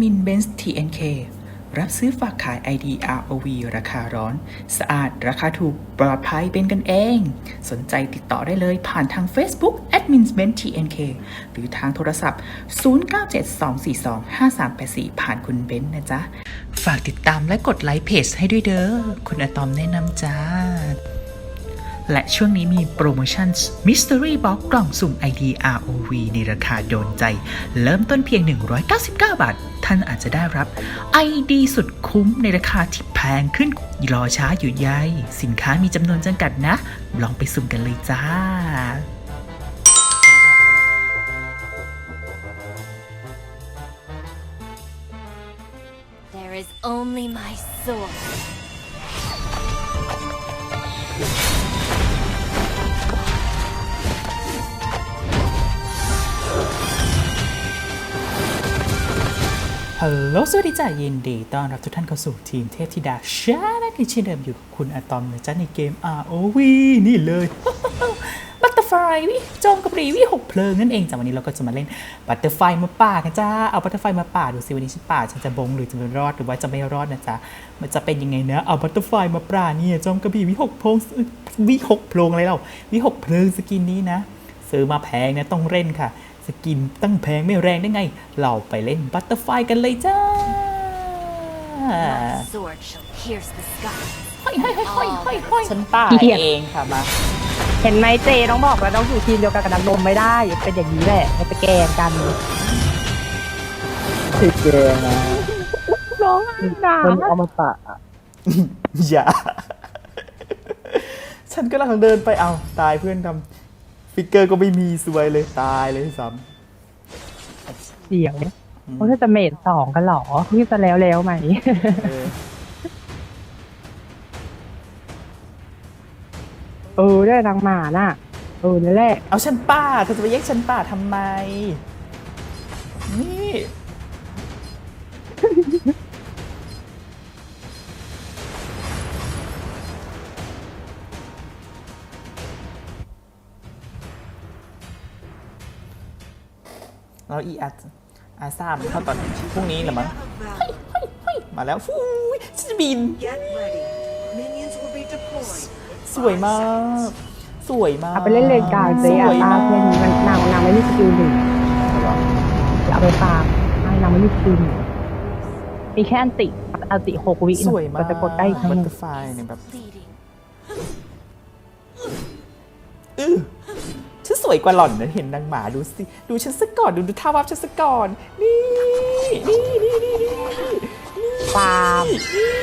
มินเบนซ์ TNK รับซื้อฝากขาย ID ROV ราคาร้อน สะอาด ราคาถูก ปลอดภัยเป็นกันเอง สนใจติดต่อได้เลยผ่านทาง Facebook Admin b e n TNK หรือทางโทรศัพท์ 0972425384 ผ่านคุณเบนซ์นะจ๊ะ ฝากติดตามและกดไลค์เพจให้ด้วยเด้อ คุณอะตอมแนะนำจ้า และช่วงนี้มีโปรโมชั่น Mystery Box กล่องสุ่ม ID ROV ในราคาโดนใจ เริ่มต้นเพียง 199 บาท ท่านอาจจะได้รับ ID สุดคุ้มในราคาที่แพงขึ้น รอช้าอยู่ใยสินค้ามีจำนวนจำกัดนะ ลองไปสุ่มกันเลยจ้า There is only my sword. ฮัลโหลสวัสดีจ้ายินดีต้อนรับทุกท่านเข้าสู่ทีมเทพธิดาชาแนลที่เช่นเดิมอยู่กับคุณอะตอมนะจ๊ะในเกม ROV นี่เลยบัตเตอร์ไฟวิจมกับรีวิหกเพลิงนั่นเองจ้ะวันนี้เราก็จะมาเล่นบัตเตอร์ไฟมาป่ากันจ้าเอาบัตเตอร์ไฟมาป่าดูสิวันนี้ฉันป่าฉันจะบงหรือจะรอดหรือว่าจะไม่รอดนะจ๊ะมันจะเป็นยังไงเนะเอาบัตเตอร์ไฟมาป่าเนี่ยโจมกระบี่วิหกเพลิงวิหกเพลิงอะไรเราวิหกเพลิงสกินนี้นะ ซื้อมาแพงนะต้องเล่นค่ะ สกินตั้งแพงไม่แรงได้ไง เราไปเล่นบัตเตอร์ไฟกันเลยจ้า My sword shall pierce the sky. ฉันป่าเองค่ะมา เห็นไหมเจต้องบอกแล้วต้องอยู่ทีมเดียวกันกับนักลมไม่ได้ เป็นอย่างนี้แหละไม่ไปแกล้งกันติดเกมนะร้องหนามันเอามาตะอะอย่า ฉันก็กำลังเดินไปเอาตายเพื่อนทำ ฟิกเกอร์ก็ไม่มีสวยเลยตายเลยซ้เสียงเขาจะเมทสองกันเหรอที่จะแล้วแล้วไหมำเออเออได้นางหมาน่ะ เออนั่นแหละเอาฉันป่าเธอจะไปแยกฉันป่าทำไม นี่ แล้วอีอาอาซามเข้าตอนพรุ่งนี้เหรือมั้งเฮ้ยเฮ้ยเฮ้ยมาแล้วฟูยฉันจะบิน Get ready. Minions will be deployed. สวยมาก สวยมากเอาไปเล่นเลนกลางเจสอะวยตามากเพื่อนมันนางนางไม่มีสกิลหนึ่งอย่าเอาไปฟาร์มให้นางไม่มีสกิลหนึ่งมีแค่อันติอันติหกวิสวยมากจะกดได้อีกครั้งบัหตนึ่เตองร์ไฟเนี่ยแบบ วยกว่าหล่อนนะเห็นนางหมาดูสิดูฉันสักก่อนดูดูท่าวับฉันสักก่อนนี่นี่นี่นี่นี่ฟาร์ม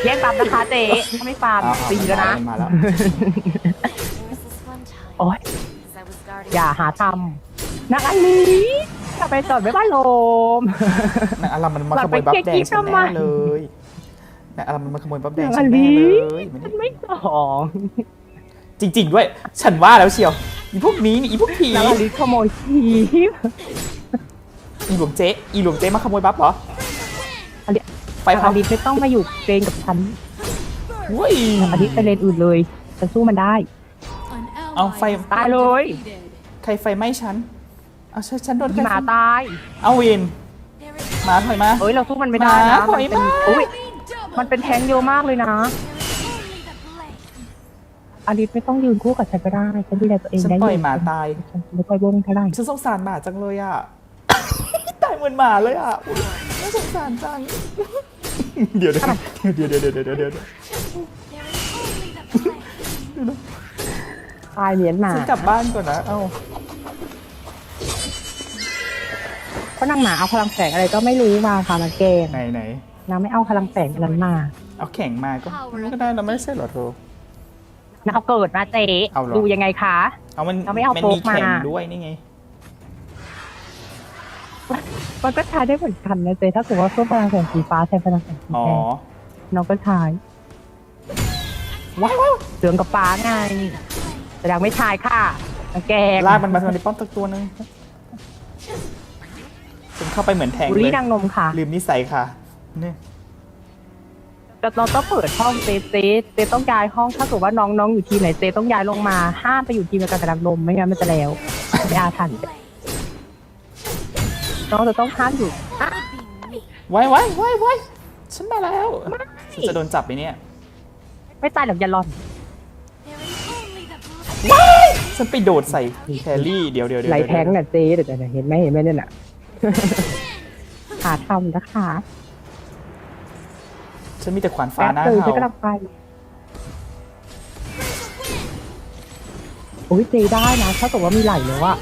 แย่งฟาร์มนะคะเจ๊ถ้าไม่ฟาร์มเอาตีแล้วนะ มาแล้ว There was this one time โอ๊ย as I was guarding อย่าหาทำนักอันนี้กลับไปจอดไว้บ้านโลมนางอลัมมันมาขโมยบัฟแดงฉันแน่เลยนางอลัมมันมาขโมยบัฟแดงนางฉัอันนแน่นี้เลยมันฉันี่นไม่สอง จริง ๆ ด้วย ฉันว่าแล้วเชียวอีพวกนี้นี่อีพวกผีนางอันนี้ขโมยทีบอีหลวงเจ๊อีหลวงเจ๊มาขโมยบัฟเหรออันนี้ไฟนางเผาอันนี้ไม่ต้องมาอยู่เกรงกับฉันเว้ยนางอันนี้ไปเลนอื่นเลยฉันสู้มันได้ เอาไฟตายเลย ใครไฟไหม้ฉันเอาฉันฉันโดนใครหมาไฟตาย เอาวิน There is หมาถอยมาเอ้ยเราสู้มันไม่ได้หนะมาถมันอยเป็นมาอุ้ยมันเป็นแทงค์เยอะมากเลยนะ only the blade. อันนี้ไม่ต้องยืนคู่กับฉันก็ได้ฉันดูแลตัวเองฉันได้ปล่อยหมาตาย ฉันไม่ปล่อยวงเท่าไหร่ฉันสงสารหมาจังเลยอะ ตายเหมือนหมาเลยอะอุ๊ยน่าสงสารจังเดี๋ยวเดี๋ยวเดี๋ยวเดี๋ยวเดี๋ยวเดี๋ยวเดี๋ยว There is only the blade. ตายเหรียญหมาฉันกลับบ้านก่อนนะ เอ้า เพราะนางหมาเอาพลังแสงอะไรก็ไม่รู้มาค่ะมาแกล้งไหนไหนนางไม่เอาพลังแสงอันนั้นมา เอาแข่งมาก็ ก็ได้เราไม่ใช่เหรอเธอ นางเอาเกิดมาเจ๊เอาเหรอ ดูยังไงคะ เอามันเราไม่เอามันโฟกมีแข่งมาด้วยนี่ไง มันก็ใช้ได้เหมือนกันนะเจ๊ถ้าเกิดว่าเพิ่มพลังแสงสีฟ้าแทนพลังแสงสีอ๋อ แดงน้องก็ใช้ว้าวว้าวเหลืองกับฟ้าไงแต่ยังไม่ใช้ค่ะมาแกล้งลากมันมาทำในป้อมตักตัวนึงฉันเข้าไปเหมือนแทงบุเลรียนางนมค่ะลืมนิสัยค่ะนี่ แต่เราต้องเปิดห้องเจ๊เจ๊เจ๊ต้องย้ายห้องถ้าเกิดว่าน้องน้องอยู่ทีมไหนเจ๊ต้องย้ายลงมาห้ามไปอยู่ทีมเดียวกันกับนางนมไม่งั้นมันจะแล้วไม่อาถรรพ์น้องจะต้องห้ามอยู่อะไว้ไว้ไว้ไว้ฉันมาแล้วฉันจะโดนจับไหมเนี่ยไม่ตายหรอกอย่าหลอน There is only the blood. ฉันไปโดดใส่แครี่เดี๋ยวเดี๋ยวเดี๋ยวไหลเดี๋ยวแทงน่ะเจ๊เดี๋ยวจะเห็นไหมเห็นไหมเนี่ยน่ะขาทำนะคะ ฉันมีแต่ขวานฟ้าแป๊บหน้านึงฉันเห่ากำลังไปอุ้ยเจได้นะถ้าเกิดว่ามีไหลแล้วอะ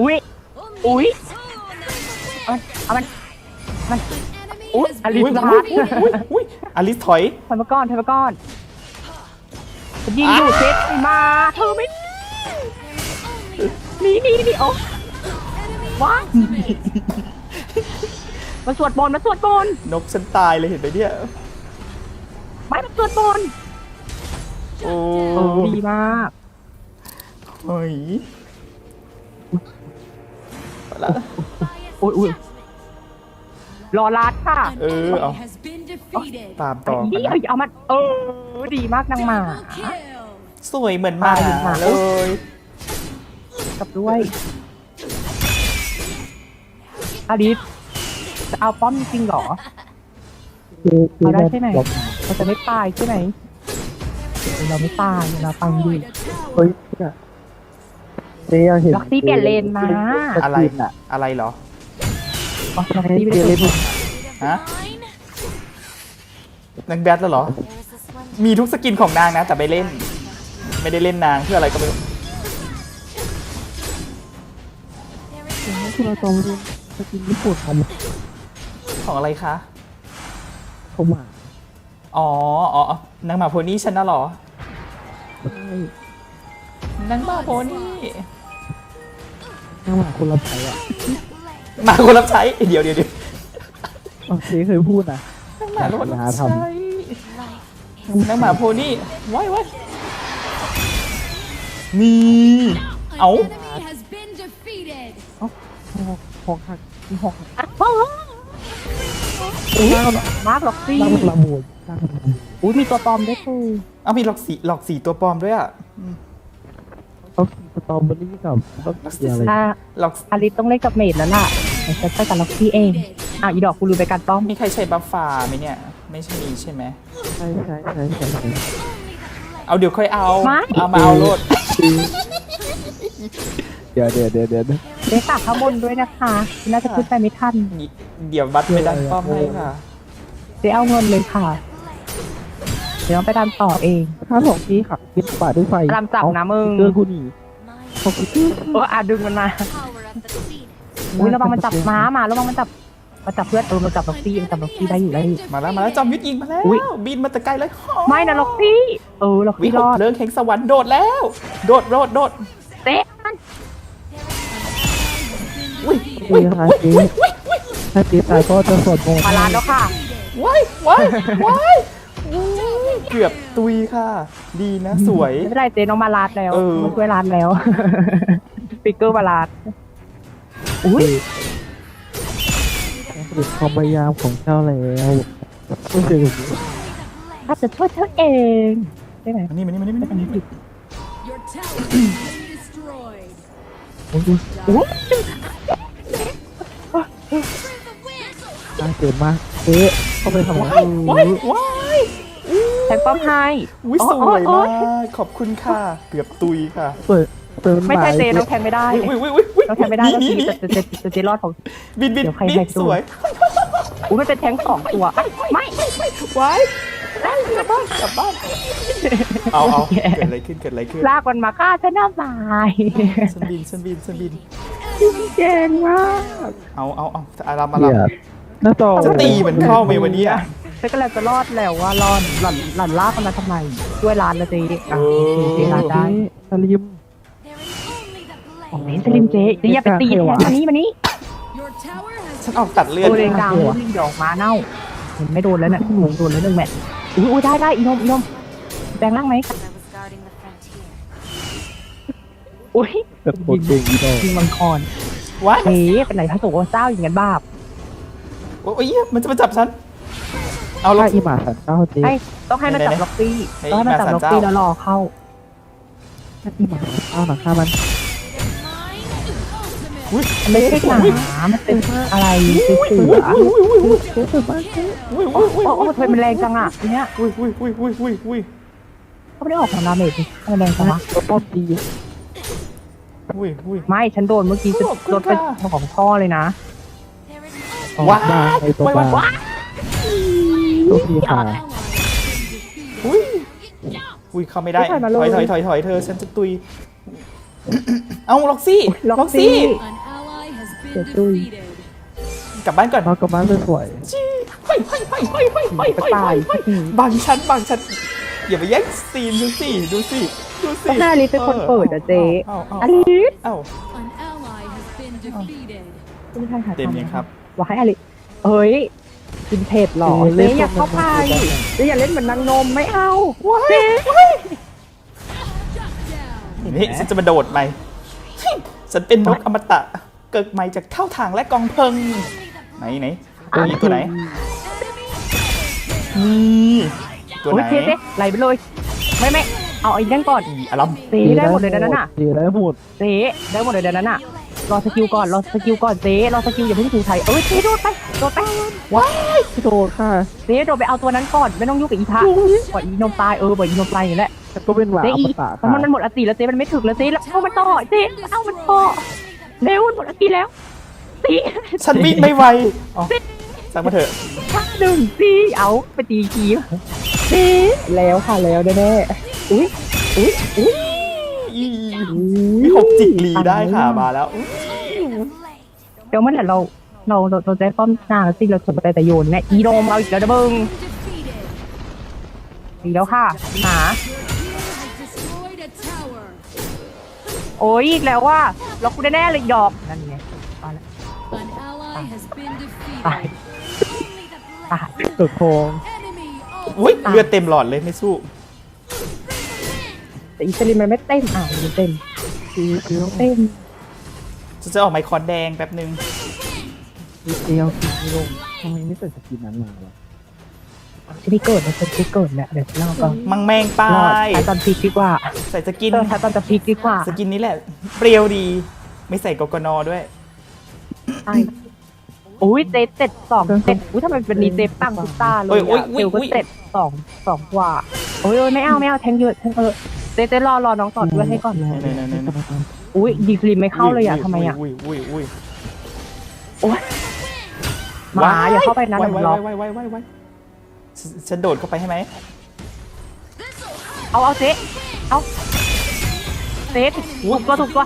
อุ้ย อุ้ย เอามันเอามันมันอุ๊ยอลิอุ้สยลาอุ้ยดอุ้ยอุ้ยอลิสถอย ถอยมาก่อนถอยมาก่อนฉันยิงอยู่เช็ดไม่มา เธอไม่หนี่นี่นี่โอ้ว้ายมาสวดบนต์มาสวดบนต์นกฉันตายเลยเห็นไหมเนี่ย ไม่มาสวดบนต์โอ้เออดีมากเฮ้ยไปละอุ้ยอุ้ยรอรัดค่ะเออเอา has been defeated. ตามต่อนี่เอาเอามันเออดีมากนางหมา Kill. สวยเหมือนหมาตายหมา เลยกับด้วยอาริสจะเอาป้อมจริงๆเหรอคือคือเอาได้ใช่ไหมแบบ เราจะไม่ตายใช่ไหมเราไม่ตายเราฟังดีเฮ้ยเนี่ยเจ๊อยากเห็นล็อกซี่เปลี่ยนเลนมาสอะไรกินอะ อะไรเหรออ๋อล็อกให้ซี่ไม่เจ๊ได้เล่นฮะ Mine. นางแบทแล้วเหรอ There is this one. มีทุกสกินของนางนะ แต่ไม่เล่น ไม่ได้เล่นนางเพื่ออะไรก็ไม่รู้ There is ที่เราต้องเล่นสกินญี่ปุ่นทของอะไรคะำเขาหมาอ๋อ อ๋ออ๋อนางหมาโพนี่ฉันน่ะเหรอนางหมาโพนี่ข้างหมาคนละไทยอะหมาคนรับใช้ เดี๋ยวเดี๋ยวเดี๋ยวอ๋อเจ๊เคยพูดนะนางหมาคนรับหาทใช้นางหมาโพนี่ไว้ไว้นี่เอา enemy has been defeated. หอกหักหอกหัก อุ้ยมากล็อกซี่ตั้งละมุนตั้งละมุนอุ้ยมีตัวปลอมด้วยคือเอามีหลอกสีหลอกสีตัวปลอมด้วยอะเขาสตรอเบอรี่กับต้องเกี่ยวอะไรถ้าหลอกอาริสต้องเล่นกับเมดแล้วล่ะฉันจะใช้กับล็อกซี่เองอะอีดอกกูลืมไปการป้อมมีใครใช้บัฟฟ้าไหมเนี่ย ไม่ใช่มีใช่ไหมใช่ใช่ใช่ใช่ใช่เอาเดี๋ยวค่อยเอาไม่เอามาเอาโลดเดี๋ยวเดี๋ยวเดี๋ยวเดี๋ยวเจ๊ฝากข้างบนด้วยนะคะ น่าจะขึ้นไปไม่ทัน เดี๋ยวบัตรไปดันป้อมให้ค่ะ เจ๊เอาเงินเลยค่ะ เดี๋ยวต้องไปดันต่อเองถ้าสองที่ขับยึดป่าด้วยไฟตามจับนะมึงเกินกูหนี Mine. เขาคือเอออะดึงมันมา Power of the seed. อุ้ยระวังมันจับม้ามาระวังมันจับมาจับเพื่อนเออมันจับล็อกซี่มันจับล็อกซี่ได้อยู่ได้อยู่ มาแล้วมาแล้วจอมยุทธยิงมาแล้วอุ๊ย บินมาแต่ไกลเลยไม่นะล็อกซี่เออล็อกวิซี่หรกอดเพลิงแห่งสวรรค์โดดแล้ว โดดโดดโดดเตะมันอุ้ยเจ๊ค่ะเจ๊ ถ้าเจ๊ตายก็จะสวดมนต์มาลานแล้วค่ะว้ายว้ายว้ายเกือบตุยค่ะ ดีนะสวย ไม่เป็นไรเจ๊น้องมาลาดแล้วเออ มาช่วยลาดแล้ว ปิกเกอร์มาลาดอุ้ยผลิตความพยายามของเจ้าแล้วไม่ใช่แบบนี้ถ้าจะช่วยเธอเองได้ไหมมานี่มานี่มานี่มานี่มานี่ Your tower has been destroyed. อุ้ย น่าเกินมากเจ๊เข้าไปทำอะไรว้ายว้ายแทงป้อมให้อุ้ยอ๋อสวยอ๋อมากขอบคุณค่ะเกือบตุยค่ะเปิดเปิดมันไม่ใช่บ่ายเจ๊น้องแทงไม่ได้อุ้ยอุ้ยอุ้ยอุ้ยน้องแทงไม่ได้นี่แล้วนี่ทีนี่จะจะจะจะเจ๊รอดของบินบินเดี๋ยวใครบินแหกดูสวยอุ้ยมันเป็นแทงสองตัวอะไม่ว้ายกลับบ้านกลับบ้านเอาเอาเกิดอะไรขึ้นเกิดอะไรขึ้นลากมันมาฆ่าฉันหน้าตายฉันบินฉันบินฉันบินเก่งมากเอาเอาเอาอารามมาเกีลยด หน้าจอจะตีมันเข้าไหมวันนี้อะฉันก็เลยจะรอดแล้วว่ารอดหล่อนหล่อนลากมันมาทำไมช่วยร้านละเจ๊อะเจ๊ร้านได้สลิม There is only the เน้น blade. สลิมเจ๊เดี๋ยวอย่าไปตีแทงมานี้มานี้ Your tower has ฉันออกตัดเลือดตัวเองกลางวิ่งดอกมาเน่าเห็นไม่โดนแล้วเนี่ยหนูโดนแล้วหนึ่งแมตช์อุ้ยอุ้ยได้ได้อีนมอีนมแปลงร่างไหม I was guarding the frontier. อุ้ยกับคนเก่งอีดอกยิงมังกรว้ายเอ๊ะเป็นไหนพระสงฆ์เจ้าอย่างนั้นบาป โอ้ยมันจะมาจับฉัน เอาลถ้างอีหมาสันเจ้าเจ๊ให้ต้องให้มันจับไหนๆล็อกซี่ให้ต้องให้มันจับมาล็อกศาลซี่เจ้าแล้วรอเข้า ถ้าอีหมาสันเจ้าหนักฆ่ามัน Mine ultimate. อุ้ยมันไม่ใช่หมามันเป็นอะไรเป็นเสือเจ๊สวยมากเจ๊อุ้ยอุ้ยอุ้ยโอ้โหทำไมมันแรงจังอะทีเนี้ยอุ้ยอุ้ยอุ้ยอุ้ยอุ้ยอุ้ยเขาไม่ได้ออกของดาเมจนี่ทำไมแรงจังวะตัวป้อมดี อุ้ยอุ้ย ไม่ฉันโดนเมื่อกี้จะขอบคุณรถเป็นค่ะของพ่อเลยนะ There is ออกว้าได้ในตัวว้ายบาว้ายตัวดีค่ะ ally has been defeated. อุ้ยอุ้ยเข้าไม่ได้ ไม่ถอยมาเลย ถอยถอยถอยถอยเธอฉันจะตุย เอาล็อกซี่ล็อกซี่ An ally has been Để tôi- defeated. กลับบ้านก่อน เรากลับบ้านสวย จี้เฮ้ยเฮ้ยเฮ้ยเฮ้ยเฮ้ยเฮ้ยกระต่ายเฮ้ยบังฉันบังฉันอย่าไปแย่งซีนดูสิดูสิดูสิก็แม่อลิซเป็นคนเปิดอะเจ๊เอาเอาอเอาลิสเอา An ally has been defeated. ไม่ใช่ค่ะเต็มยังครับ ว่าให้อลิสเฮ้ยกินเผ็ดเหรอเจ๊อยากเข้าไปเจ๊อย่าเล่นเหมือนนางนมไม่เอาเจ๊นี่ฉันจะมาโดดไหมฉันเป็นนกอมตะ เกิดใหม่จากเท่าทางและกองเพลิงไหนไหนตัวนี้ตัวไหนนี่ตัวโอ้ไหยนเจ๊เจ๊ไหลไปเลยไม่ไม่เอาไอ้นั่นก่อนอีอลัมเจ๊ได้หมดเลยนะนั่นน่ะดีได้หมดเจ๊ได้หมดเลยเดี๋ยวนั้นอะ รอสกิลก่อนรอสกิลก่อนเจ๊รอสกิลอย่าเพิ่งถูไทยเอ้ยเจ๊โดดไปโดดไปว้ายพี่โดดค่ะเจ๊โดดไปเอาตัวนั้นก่อนไม่ต้องยุ่งกับอีพระปล่อยอีนมตายเออปล่อยอีนมตายอย่างนี้แหละแล้วก็เป็นหวาเจ๊ออีมตะเพค่ะราะมันมันหมดอติแล้วเจ๊มันไม่ถึกแล้วเจ๊แล้วเอามันต่อเจ๊เอามันต่อเร็วมันหมดอติแล้วตีฉันวิ่งไม่ไหวอ๋อสั่งมาเถอะห้าหนึ่งตีเอาไปตีกีตีแล้วค่ะแล้วแน่ๆอุ้ยอุ้ยอุ้ยอี มีหกจิกลีได้ค่ะมาแล้วอุ๊ยเดี๋ยวเมื่อไหร่เราเราเราเราจะป้อมหน้าสิเราสนใจแต่โยนเนี่ยอีโนมเอาอีกแล้วนะมึง Defeated. อีกแล้วค่ะหมา Has destroyed a tower. โอ้ยอีกแล้วว่าเราคุณแน่ๆเลยดอกนั่นไงเอาละ An ally has been ตาย defeated. ตายตึกทอง Enemy อุ้ยเลือดเต็มหลอดเลยไม่สู้ แต่อีสลิมมันไม่เต้นอะมันเต้นคือคือต้องเต้นฉันจะออกไมค์คอนแดงแป๊บนึงดีเดียวคือลงทำไมไม่ใส่สกินนั้นมาวะจะไม่เกิดนะจะไม่เกิดแหละเดี๋ยวเล่าก่อนมังแมงปรอดลายใช้ตอนพีคดีกว่าใส่สกิน เออใช้ตอนจะพีคดีกว่าสกินนี้แหละ เปรี้ยวดี ไม่ใส่กกนด้วย ใช่อุ้ยเจ็ดเจ็ดสองเจ็ดอุ้ยทำไมเป็นรีเจ็ตั้งทุกตาเลยโอ้ยอะโอ้ย เซลก็โอ้ยเจ็ดสองสองกว่าโอ้ยโอ้ยไม่เอาไม่เอาแทงเยอะแทงเออ เจ๊เจ๊รอรอน้องต่อด้วยให้ก่อนรอไหนไหนไหนไหนอุ้ยดีสลิมไม่เข้าเลยอะทำไมอะอุ้ยอุ้ยอุ้ยหมาอย่าเข้าไปนะไว้เดี๋ยวมันไว้ล็อกไว้ไว้ไว้ไว้ฉันฉันโดดเข้าไปให้ไหมเอาเอาเจ๊เอาเจ๊ถูกตัวถูกตัว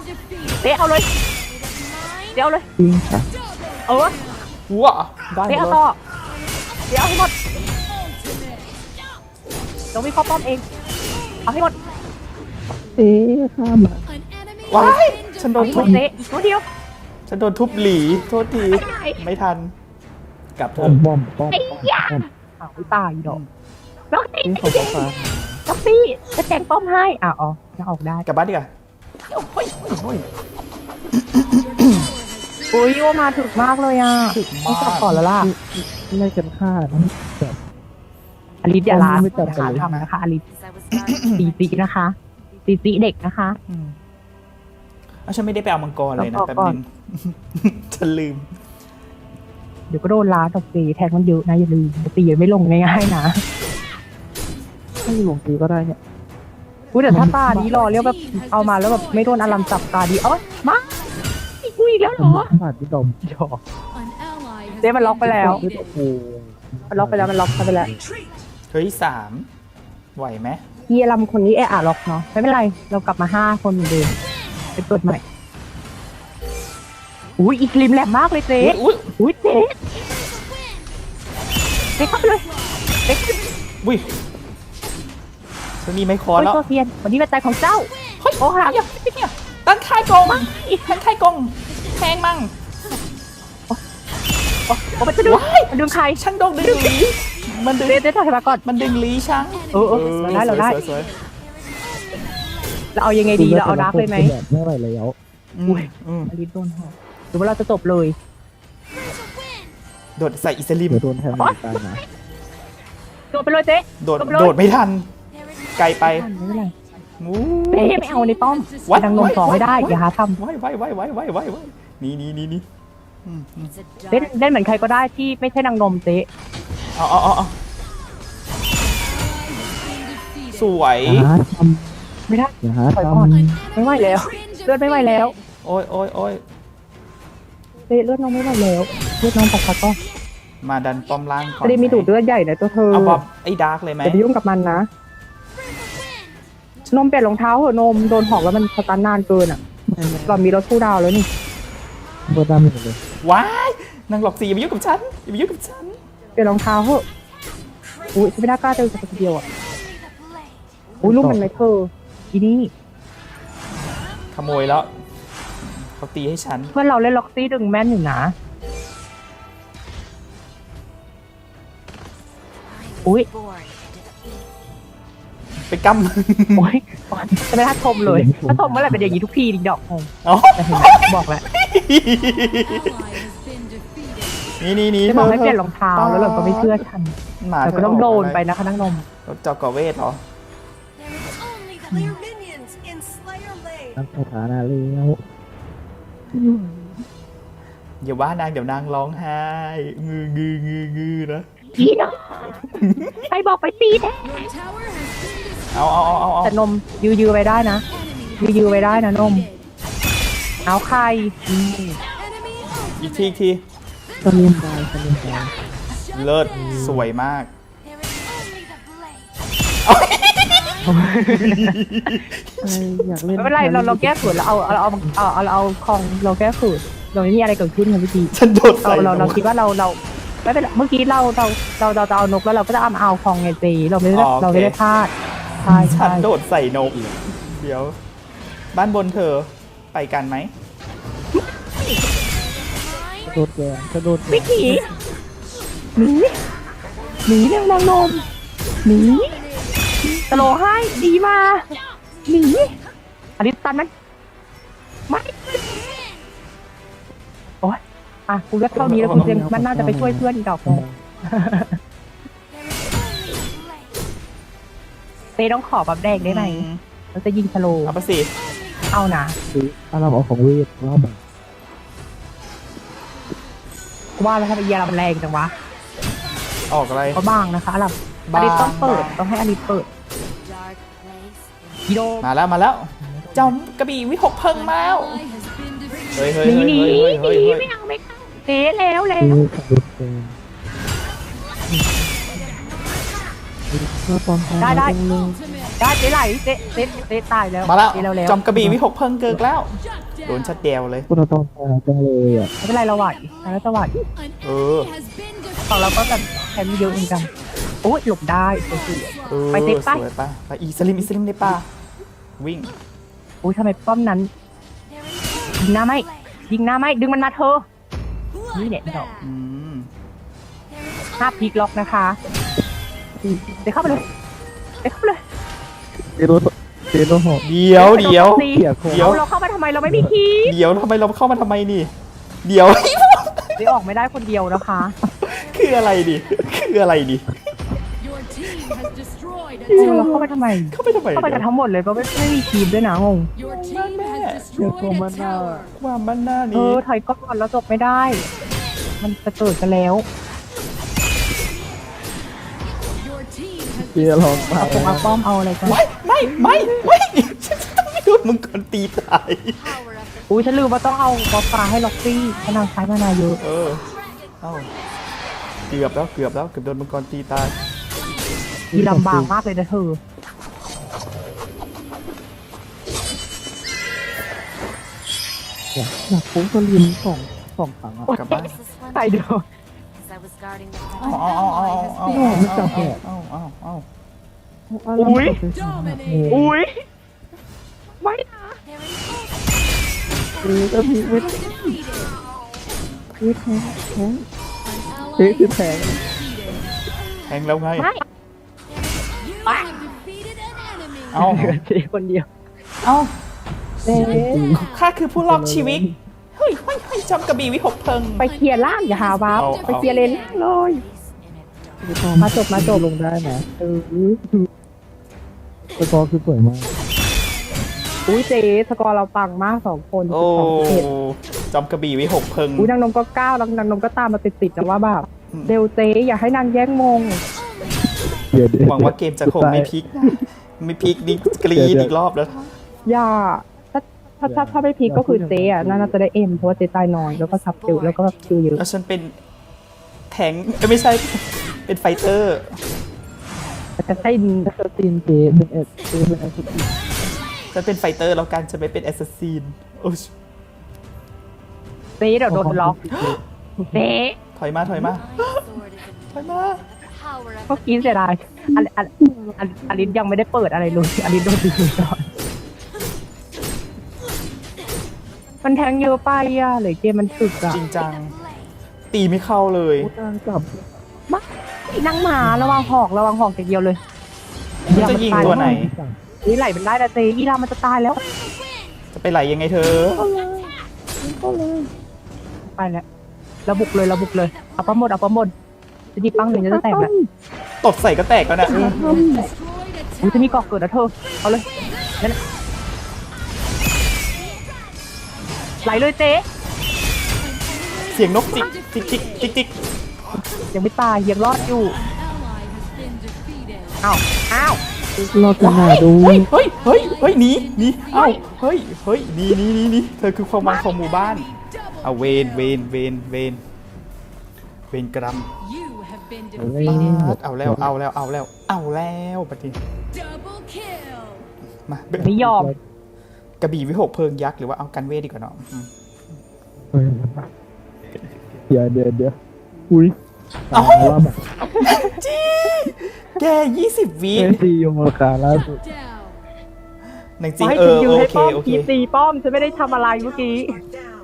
เจ๊เอาเลยเจ๊เอาเลยจริงค่ะเออว้าได้หมเจ๊ดเอาเลต่อยเจ๊เอาให้หมดเดี๋ยวมีข้อป้อมเองเอาให้หมด เอ๊ะข้ามมา An enemy ว้าย has been ฉันโดนเอาทุให้บหมดเจ๊อีกตัวเดียวฉันโดนทุบหลี โทษที ไม่ทัน กลับเถป้ออะมป้อมป้อมป้อมป้อมอ้าวตายดอกน้องตีนี่เขาบอกว่าน้องตีจะแจงป้อมให้อะอ๋อจะออกได้กลับบ้านดีกว่าอุ้ยโอมาถึกมากเลยอะถึกมาก ต้องจับก่อนแล้วล่ะไล่กันฆ่านะแบบ อลิสอย่าลาไม่จับอย่ากันเลย ทำนะคะอลิส As I was starting ตีตีนะคะ ตีตีเด็กนะคะอืมเอาฉันไม่ได้ไปเอามังกรเลยนะเอาแป๊บก่อนนึงฉันลืม เดี๋ยวก็โดนล้าดอกตีแทงมันเยอะนะอย่าลืมตีไม่ลงง่ายๆนะไม่หลวงตีก็ได้เนี่ยอุ้ยแต่ถ้าตาดีรอเรียกแบบเอามาแล้วแบบไม่โดนอารมจับตาดีเอ้ยมาอีกกูอีกแล้วเหรอผ่านที่ดมหยอก an ally has เจ๊มันล็อกไปแล้วไม่ตะโกนมันล็อกไปแล้วมันล็อกไปแล้วเฮ้ยสามไหวไหม เฮียลำคนนี้แออะล็อกเนาะไม่เป็นไร เรากลับมาห้าคนเหมือนเดิมไปตรวจใหม่อุ้ยอีกลิมแหลมมากเลยเจ๊อุ้ยอุ้ยเจ๊เจ๊เข้าไปเลยเจ๊เข้าไปอุ้ยฉันมีไม้คอโอ้ยแล้วโซเฟียนวันนี้เป็นใจของเจ้าเฮ้ยโอ้ค่ะอย่าเนี่ยตั้งค่ายกงตั้งค่ายกงแทงมั่งโอ้โอ้มันจะดึงว้ายมันดึงใครช่างโดงดึงลี มันดึงเจ๊เจ๊ถอยมาก่อนมันดึงลีช่างเออเออเราได้เราได้สวยเราเอายังไงดีเราเอาดาร์กเลยไหมแบบไม่ไหวแล้วๆอืมอืมอลิสโดนหอกหรือว่าเราจะจบเลยโดดใส่อิสลิม เดี๋ยวโดนแทงหนีตายนะจบไปเลยเจ๊ โดด จบเลย โดดไม่ทัน ไกลไปไม่เป็นไรงูเจ๊ไม่เอาในป้อมวัด ดังนมสองไม่ได้อย่าหาทำ ไว้ไว้ไว้ไว้ไว้ไว้ไว้นี่นี่นี่นี่เล่นเล่นเหมือนใครก็ได้ที่ไม่ใช่นางนมเจ๊ เอาเอาเอาเอาสวย อย่าหาทไม่ได้ำอย่าหาปล่อยทก่อนไม่ไหวแล้ว เลือดไม่ไหวแล้วโอ้ยโอ้ยโอ้ยเจ๊เลือดน้องไม่ไหวแล้วเลือดน้องปักปักก็มาดันป้อมล่างก่อนจะได้มีดูดเลือดใหญ่นะตัวเธอเอาบอบไอ้ดาร์กเลยไหมอย่าไปยุ่งกับมันนะนมเปลี่ยนรองเท้าเหอะนมโดนหอกแล้วมันสตันนานเกินอะเรามีรถคู่ดาวแล้วนี่ำเบอร์ดำหมดเลยว้ายนางหลอกสีอย่ามายุ่งกับฉันอย่ามายุ่งกับฉัน เปลี่ยนรองเท้าเหอะอุ้ยฉันไม่น่ากล้าเจอสักคนเดียวอะ only the blade. อุ้ยลูกมันไหมเธออีนี่ขโมยแล้วเขาตีให้ฉัน เพื่อนเราเล่นล็อกซี่ดึงแม่นอยู่นะอุ้ย Born to defeat. ไปกำโอ้ยจะไม่ท้าชมเลย ถ้าชมเมื่อไหร่เป็นอย่างนี้ทุกทีดิดอกคงอ๋อ แต่เห็นไหมบอกแล้ว นี่นี่นี่จะบอกให้เปลี่ยนรองเท้าแล้วเราก็ไม่เชื่อฉันหมาเราก็ต้องโดนไปนะคะนักนมเจ้ากอเวทเหรอ There is only the Clear minions in Slayer Lane. นั่งสถานะแล้วอย่าว่านางเดี๋ยวนางร้องไห้งืองืองืองือนะอีนะใครบอกไปตีแท้เอาเอาเอาเอาเอาแต่นมยือยือไปได้นะยือยือไปได้นะนมเอาใครอืมอีกทีอีกที สลิมบายสลิมบายเลิศสวยมาก There is only the blade. อะไรอยากเล่นไม่เป็นไรเราเราแก้ฝืนเราเอาเอาเอาเอาเอาเอาคองเราแก้ฝืนเราไม่มีอะไรเกิดขึ้นค่ะพี่ตีฉันโดดเราใส่เราเรานกคิดว่าเราเราไม่เป็นไรเมื่อกี้เราเราเราเราจะเอานกแล้วเราก็จะเอามาเอาคองไงตีเราไม่ได้อ๋อโอเค เราไม่ได้พลาดใช่ฉัใช่นโดดใส่นกเดี๋ยว บ้านบนเธอไปกันไหม โดดแกงกระโดดแกวิงถีหนีหนีเรื่องนางนมหนีตะโลให้ดีมาหนีอลิสตันนั้นไม่โอ๊ยอะกูเลือกเท่านี้แล้วกูเจมมันน่าจะไปช่วยเพื่อนอีกดอกหนึ่งเต้ต้องขอบับแดงได้ไหมอืมเราจะยิงสโลว์เอาไปสิเอานะ คือถ้าเราเอาของเวทรอบแบบ ว่าแล้วทำไมเยียเรามันแรงจังวะออกอะไร เขาบางนะคะอลับอบาง ลิสต้องเปิดบางต้องให้อลิสเปิด Dark place. ยีโดมาแล้วมาแล้วจอมกระบี่วิหกเพิงมาแล้วเฮ้ยเฮ้ยหนีเฮ้ยหนีเฮ้ยหเฮ้ยนีเฮ้ยไม่เอาไม่เข้าเต้แล้วแล้คืว อกระโดดแกงเพื่อปอมตัวได้ได้จังเลยได้เต้ไหลเต้เต้เต้ตายแล้วมาแล้วเต้แล้วแล้วจอมกระบี่วิหกเพิ่งเกิกแล้วโดนชัดเดียวเลย คุณต้องแกงจังเลยอะไม่เป็นไรเราไหวแล้วจะไหวเออของเราก็แบบแถมเยอะเหมือนกันโอ้ยหลบได้สวยเออไปเต็มสปะวยปะไปอีสลิมอีสลิมในป่าวิ่งๆอุ้ยทำไมป้อมนั้นยิงหน้าไม่ยิงหน้าไม่ดึงมันมาเธอนี่เนี่ยดอกอืมห้าพลิกล็อกนะคะ เดี๋ยวเข้าไปเลยเดี๋ยวเข้าไปเลยเจโรเจโรหอกเดี๋ยวเดี๋ยว ตีเดี๋ยว เดี๋ยวเราเข้ามาทำไมเราไม่มีคีย์เดี๋ยวทำไมเราเข้ามาทำไมนี่ เดี๋ยว เดี๋ยวออกไม่ได้คนเดียวนะคะ คืออะไรดิคืออะไรดิเราเข้าไปทำไม เข้าไปทำไมเข้าไปกันทั้งหมดเลยเพราะไม่ไม่มีคีย์ด้วยนะงงเดี๋ยวตัวมันน่าว่ามันหน้าเอนี้อถอยก่อนเราจบไม่ได้ มันจะเกิดกันแล้ว เจลองไปเอาปงเอาป้อมเอาอะไรกันไม่ไม่ไม่ไม่ฉันจะต้องไม่โดนมึงก่อนตีตาย Power of the อุ้ยฉันลืมว่าต้องเอาบอสฟ้าให้ล็อกซี่พนางใช้มานาเยอะเออเอ้าเกือบแล้วเกือบแล้วเกือบโดนมังกรตีตายมีลำบากมากเลยนะเธออยากอยากโค้งสลิมสองสองฝั่งอะกลับบ้าน this one ใส่เดียว as I was guarding the เอาเอาเอาเอาเอาไม่จับแหกเอาเอาเอาอุ้ย อุ้ย ไม่นะ There is เออก็มีไม่คือแทงแทงเจ๊คือแทงแทงแล้วไงไม่เอาเจ๊คนเดียว เอาเจ๊ข้าคือผู้รอดชีวิต เฮ้ยเฮ้ยเฮ้ยจอมกระบี่วิหกเพิง ไปเคลียร์ล่างอย่าหาว้าวเอาไปเคลียร์เลนล่างเลย มาจบมาจบลงได้นะเออสกอร์คือสวยมากอุ้ยเจ๊สกอร์เราปังมากสองคนโอ้สองเจ็ดจอมกระบี่ไว้หกเพิงอุ้ยนางนมก็ก้าวแล้วนางนมก็ตามมาติดๆนะว่าแบบเดวเจอย่าให้นางแย่งมงเดี๋ยวเดี๋ยวหวังว่าเกมจะคงไม่พลิกนะไม่พลิกนี่กรีดอีกรอบแล้ว อย่าถ้าถ้าถ้าถ้าไม่พีคก็คือเจอะน่าจะได้เอ็มเพราะว่าเจตายน้อยแล้วก็ซับเยอะแล้วก็คิวเยอะแล้วฉันเป็นแทงค์เอ้ยไม่ใช่ เป็นไฟเตอร์แต่ใช่แอสซัสซินเจเป็นเอสเจเป็นแอสซัสซินฉันเป็นไฟเตอร์แล้วกันจะไม่เป็นแอสซัสซินโอ้ยเจเดี๋ยวโดนล็อกเจถอยมาถอยมา My sword is a ถอยมา power of เมื่อกี้เสียดายอลิอลิอลิอลิสยังไม่ได้เปิดอะไรเลยอลิสโดนดึงก่อนมันแทงเยอะไปอะหรือเกมมันถึกอะจริงจังตีไม่เข้าเลยพูดนางกลับ มานั่งหมาระวังหอกระวังหอกอย่างเดียวเลยมันจะยิงตัวไหน นี่ไหลมันได้แต่เจอีลามันจะตายแล้ว จะไปไหลยังไงเธอ ไปแล้วระบุกเลยระบุกเลยเอาปะหมดเอาปะหมดจะดีปังหนึ่งจะแตกแล้วตบใส่ก็แตกแล้วนะอุ้ยจะมีเกาะเกิดนะเธอเอาเลยนั่นแหละไหลเลยเจ๊เสียงนกจิกจิกจิกจิกจิก ยังไม่ตายยังรอดอยู่ ally has been defeated. อ้าวอ้าวรอกันหน้าดูเฮ้ยเฮ้ยเฮ้ยเฮ้ยหนีหนีเอ้าเฮ้ยเฮ้ยหนีหนีหนีหนีเธอคือความหวังของหมู่บ้านเอาเวนเวนเวนเวนเวนกรัม You have been เฮ้ย defeated. เอาแล้วเอาแล้วเอาแล้วเอาแล้วปฏิ Double kill. มาไม่ยอมกระบี่วิหกเพลิงยักษ์หรือว่าเอากันเวทดีกว่าเนาะอืมเฮ้ยเดี๋ยวเดี๋ยวเดี๋ยวอุ้ย เอ้า ว่าแบบจีแกยี่สิบวิเอซีโยมคาล่าสุด Down. หนังจริงให้เอฉันอยื้อโอให้เคป้อมโอเคกีตีป้อมฉันไม่ได้ทำอะไรเมื่อกี้ Down.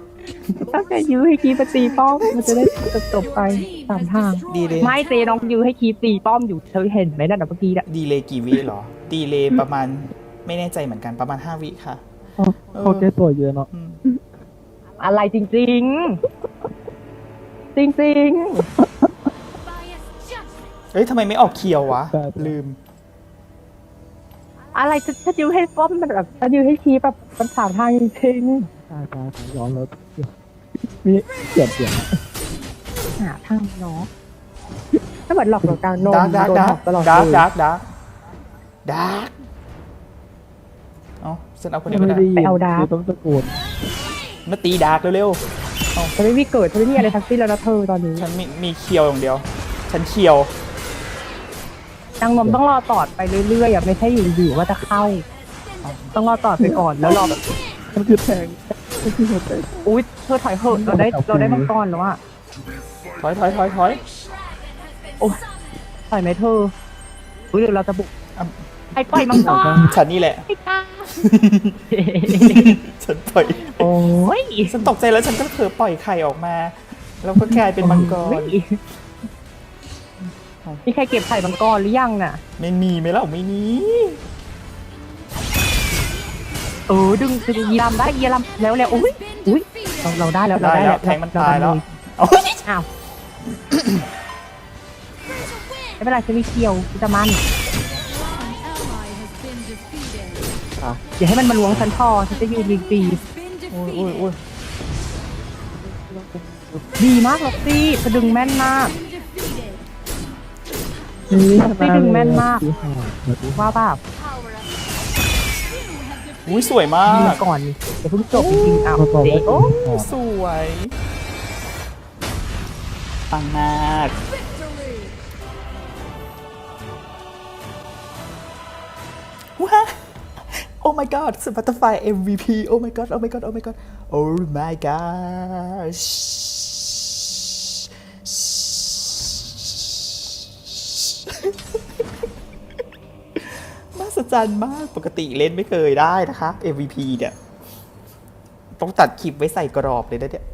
ถ้าแกยื้อให้กีไปตีป้อม มันจะได้จบจบๆไปสามทาง ดีเลยไม่เจน้องยื้อให้คีบตีป้อมอยู่เธอเห็นไหมนั่นน่ะเมื่อกี้น่ะดีเลยกี่วิเหรอ ดีเลยประมาณไม่แน่ใจเหมือนกันประมาณห้าวิค่ะเขาแก้ตัวเยอะเนาะอืมอะไรจริง ๆ จริงจ ริง Bias judgment. เฮ้ยทำไมไม่ออกเคียววะ ลืมๆอะไรจะจะยื้อให้ป้อมมันแบบจะยื้อให้คีบแบบมันสามทางจริงใช่ใช่ร้อนแล้วมีเสียบเสียงๆหาทางเนาะถ้าเหมือนหลอกหลอกกลางนมดาร์กดาร์กโดนดาหร์อกตลอดกดาร์กเลยดาร์กดาร์กดาร์กเอ้าฉันเอาคนเดียวไม่ก็ได้ได้ยินคือต้องตะโกนมาตีดาร์กเร็ว ฉันไม่มีเกิดฉันไม่มีอะไรทั้งสิ้นแล้วนะเธอตอนนี้ๆฉันมีมีเคียวอย่างเดียว ฉันเคียวนางนมต้องรอตอดไปเรื่อยๆอะไม่ใช่อยู่ๆว่าจะเข้า ต้องรอตอดไปก่อนแล้วรอแบบมันคือแทงมันคือหัวใจอุ้ยเธอถอยเหอะเราได้เราได้มังกรแล้วอะถอยถอยถอยถอยโอ้ยถอยไหมเธออุ้ยเดี๋ยวเราจะบุกอะไอ้ปล่อยมังกรฉันนี่แหละไอ้กาฉันปล่อยโอ้ ยฉันตกใจแล้วฉันก็เผลอปล่อยไข่ออกมา แล้วก็กลายเป็นมังกรมีใครเก็บไข่มังกรหรือยังน่ะ ไม่มีไหมเล่าไม่มีเออดึงดึงยีรำได้ยีรำแล้วแล้วอุ้ย Been อุ้ย defeated. เราเราได้แล้วเราได้ได้แล้วแทงมันตายแล้วเรเอาอ้าวไม่เป็นไรฉันมีเคียวจะมัน An ally has been defeated. อย่าให้มันมาล้วงฉันพอฉันจะยืนยิงตี Been อุ้ยอุ้ย defeated. อุ้ยดีมากล็อกซี่สะดึงแม่นมาก Been defeated. นี่ไม่ดึงแม่นมากที่หาแบบนี้ว่าแบบ Power of อุ้ยสวยมายิงกก่อนนี่อย่าเพิ่งจบจริงๆอ้าวเขาบอกเจ๊ว่าโอ้หอมสวยปังมาก victory. ว้า Oh my god สปัตไฟ MVP Oh my god Oh my god Oh my god Oh my god มหัศจรรย์มากปกติเล่นไม่เคยได้นะคะ MVP เนี่ย ต้องตัดคลิปไว้ใส่กรอบเลยนะเนี่ย